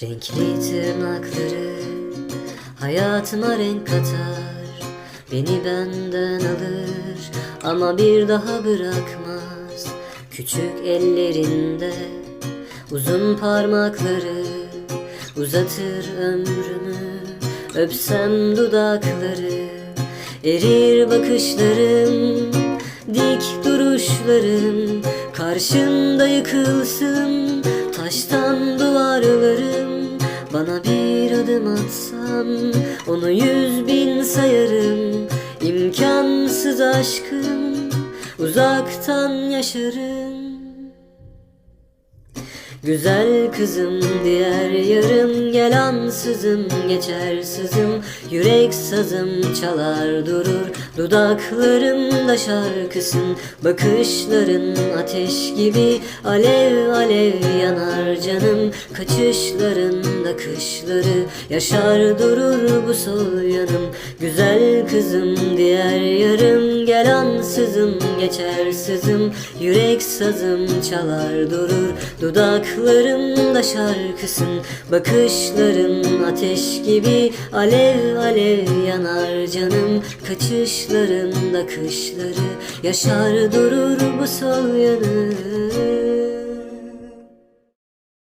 Renkli tırnakları hayatıma renk katar. Beni benden alır ama bir daha bırakmaz. Küçük ellerinde uzun parmakları Uzatır ömrümü. Öpsem dudakları Erir bakışlarım dik duruşlarım. Karşımda yıkılsın taştan duvarlarım Bana bir adım atsan onu yüz bin sayarım. İmkansız aşkım uzaktan yaşarım Güzel kızım diğer yarım gel ansızın geçer sızım. Yürek sazım çalar durur dudaklarımda şarkısın. Bakışların ateş gibi alev alev yanar canım. Kaçışlarında kışları yaşar durur bu sol yanım. Güzel kızım diğer yarım gel ansızın geçer sızım. Yürek sazım çalar durur Dudaklarımda şarkısın Bakışların ateş gibi. Alev alev yanar canım Kaçışlarında kışları. Yaşar durur bu sol yanım